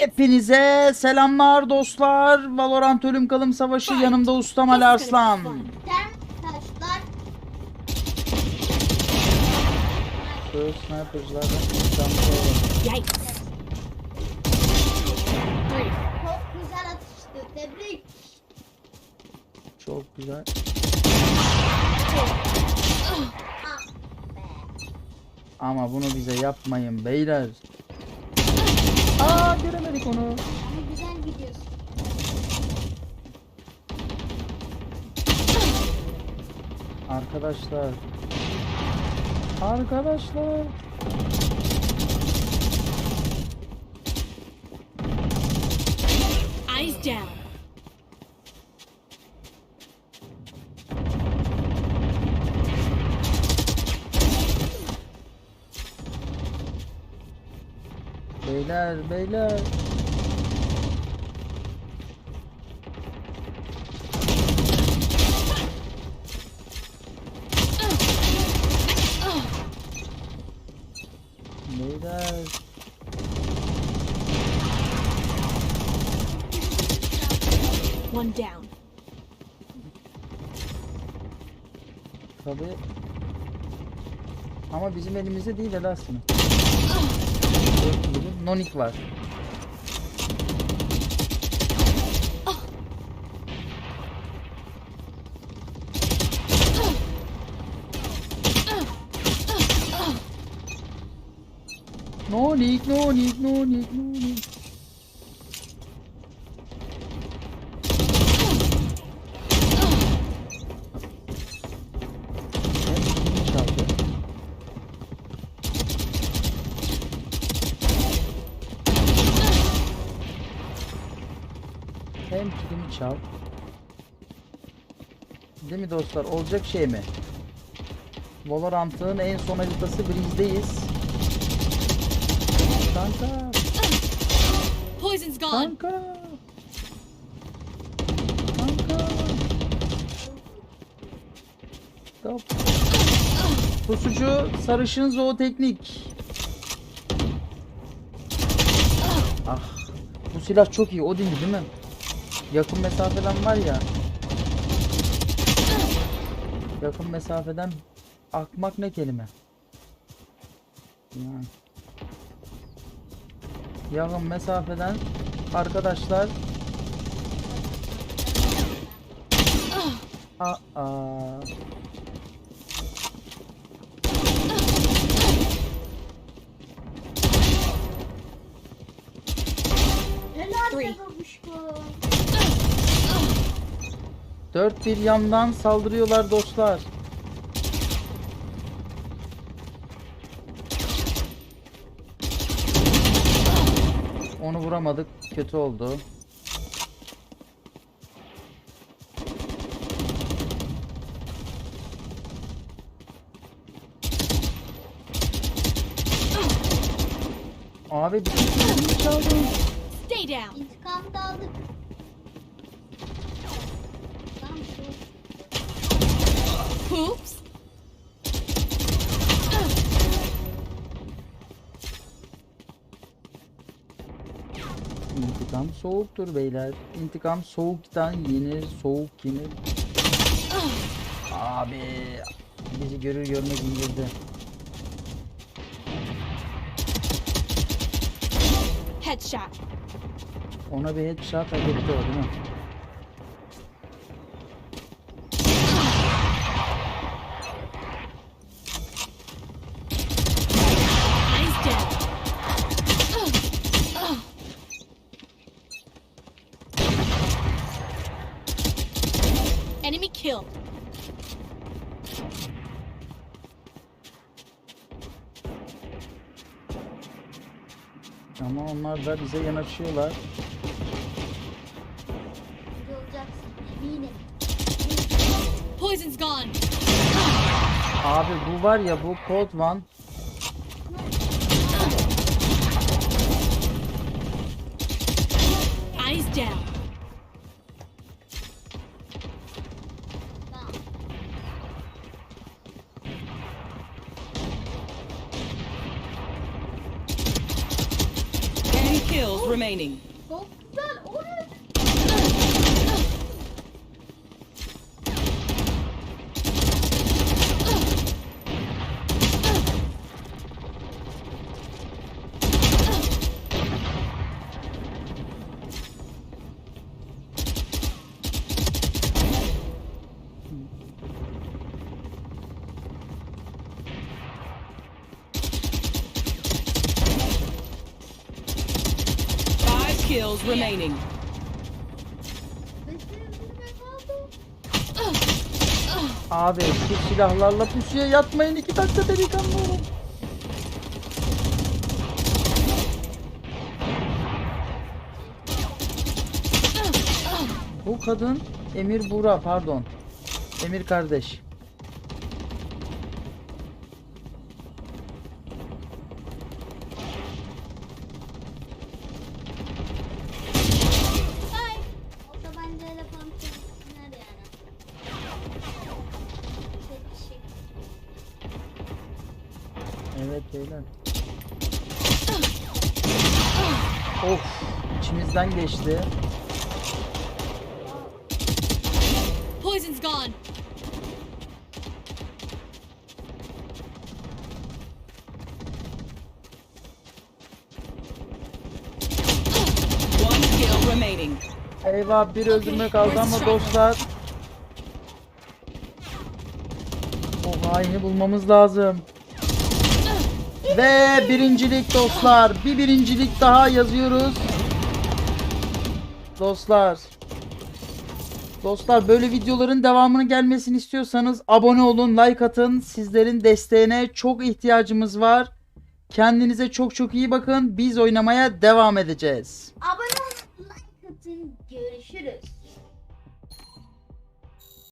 Hepinize selamlar dostlar. Valorant ölüm kalım savaşı yanımda ustam Ali Arslan. Çok güzel atıştı. Tebrik. Çok güzel. Ah. Ama bunu bize yapmayın beyler. Aa göremedik onu. Ama güzel gidiyorsun. Arkadaşlar. Arkadaşlar. Eyes down. Beyler beyler. Beyler. One down. Tabi. Ama bizim elimizde değil Elas'ın. Nonik var. Nonik, nonik, nonik, nonik. Hem kilimi çal. Değil mi dostlar? Olacak şey mi? Valorant'ın en son haritası Breeze'deyiz. Kanka, Poison's gone. kanka. Kanka. Stop. Pusucu sarışın zooteknik. Ah. Bu silah çok iyi. O değil değil mi? Yakın mesafeden var ya. Yakın mesafeden akmak ne kelime? Yani. Yakın mesafeden arkadaşlar Aa. Dört bir yandan saldırıyorlar dostlar. Onu vuramadık. Kötü oldu. Abi bir şey çaldı. Stay down. İntikam da aldık. İntikam soğuktur beyler. İntikam soğuktan yenir, soğuk yenir. Abi bizi görür görmez indirdi. Headshot. Ona bir headshot hak etti o değil mi? Ama onlar da bize yanaşıyorlar. Poison's gone. Abi bu var ya bu Cold One. Eyes down. Kills kills remaining. Çok kills remaining. Abi şu silahlarla pusuya yatmayın iki dakika delikanlı olun. Bu kadın Emir Buğra pardon. Emir kardeş. Evet beyler. Of içimizden geçti. Poison's gone. One kill remaining. Eyvah bir öldürme kaldı ama dostlar. O haini bulmamız lazım. Ve birincilik dostlar. Bir birincilik daha yazıyoruz. Dostlar. Dostlar böyle videoların devamını gelmesini istiyorsanız abone olun, like atın. Sizlerin desteğine çok ihtiyacımız var. Kendinize çok çok iyi bakın. Biz oynamaya devam edeceğiz. Abone olun, like atın. Görüşürüz.